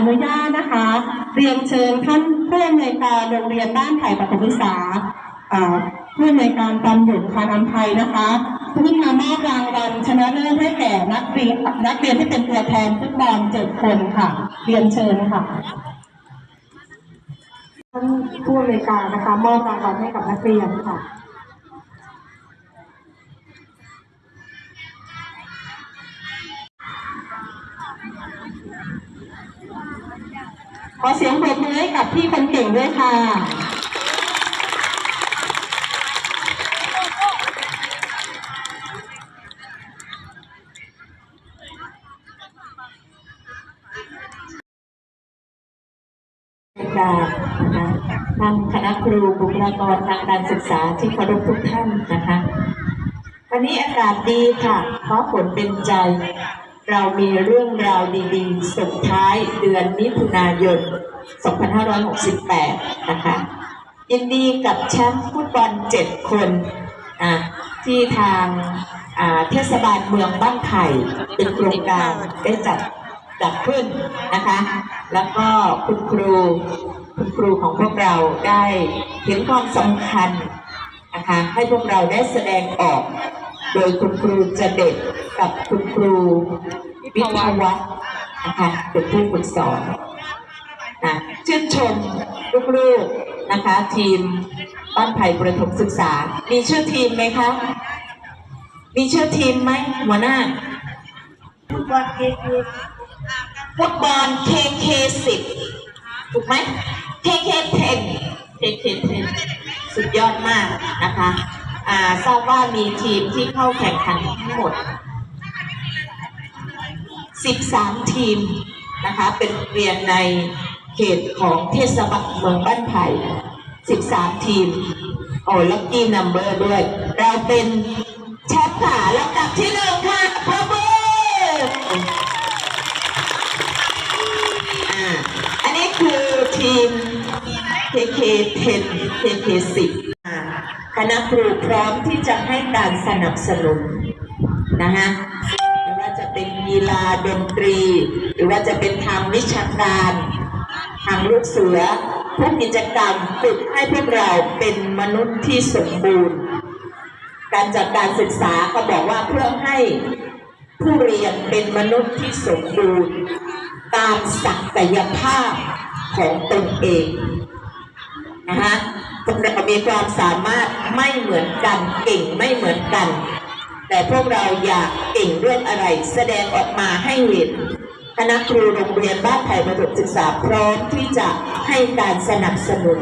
อนุญาตนะคะ เรียนเชิญท่านผู้อำนวยการโรงเรียนบ้านไผ่ปฐมศึกษาผู้อำนวยการตำหยุดคานอัมภัยนะคะขึ้นมามอบรางวัลชนะเลิศให้แก่นักเรียนนักเรียนที่เป็นตัวแทนฟุตบอลเจ็ดคนค่ะ เรียนเชิญค่ะท่านผู้อำนวยการนะคะมอบรางวัลให้กับนักเรียนค่ะ ขอเสียงปรบมือให้กับพี่คนเก่งด้วยค่ะการนะคะทางคณะครูบุคลากรทางการศึกษาที่เคารพทุกท่านนะคะ วันนี้อากาศดีค่ะ เพราะฝนเป็นใจ เรามีเรื่องราวดีๆส่งท้ายเดือนมิถุนายน 2568 นะคะ ยินดีกับแชมป์ฟุตบอล 7 คนอะที่ทางเทศบาลเมืองบ้านไผ่เป็นโครงการได้จัดจัดขึ้นนะคะ แล้วก็คุณครูคุณครูของพวกเราได้เห็นความสำคัญนะคะให้พวกเราได้แสดงออก โดยคุณครูจะเด็ดกับคุณ รูวิทยาวัฒน์นะคะเป็นผู้ฝึกสอนนะชื่นชมลูกๆนะคะ ทีมบ้านไผ่ประถมศึกษา มีชื่อทีมไหมคะ มีชื่อทีมไหมหัวหน้าฟุตบอลเคเคฟุตบอลเคเคสิบถูกไหมเคเคเทนเคเคเทนสุดยอดมากนะคะ อ่าทราบว่ามีทีมที่เข้าแข่งขันทั้งหมด 13 ทีมนะคะเป็นเรียนในเขตของเทศบาลเมืองบ้านไผ่ 13 ทีม โอ้ลัคกี้นัมเบอร์ด้วย เราเป็นแชมป์ค่ะลำดับที่หนึ่งค่ะพระบออ่าอันนี้คือทีม KK 10 KK 10 คณะครูพร้อมที่จะให้การสนับสนุนนะคะ เป็นกีฬาดนตรี หรือว่าจะเป็นทางวิชาการทางลูกเสือทุกกิจกรรมฝึกให้พวกเราเป็นมนุษย์ที่สมบูรณ์ การจัดการศึกษาเขาบอกว่าเพื่อให้ผู้เรียนเป็นมนุษย์ที่สมบูรณ์ ตามศักยภาพของตนเองนะคะพวกเรามีความสามารถไม่เหมือนกันเก่งไม่เหมือนกัน แต่พวกเราอยากเก่งเรื่องอะไร แสดงออกมาให้เห็นคณะครูโรงเรียนบ้านไผ่ประถมศึกษาพร้อมที่จะให้การสนับสนุน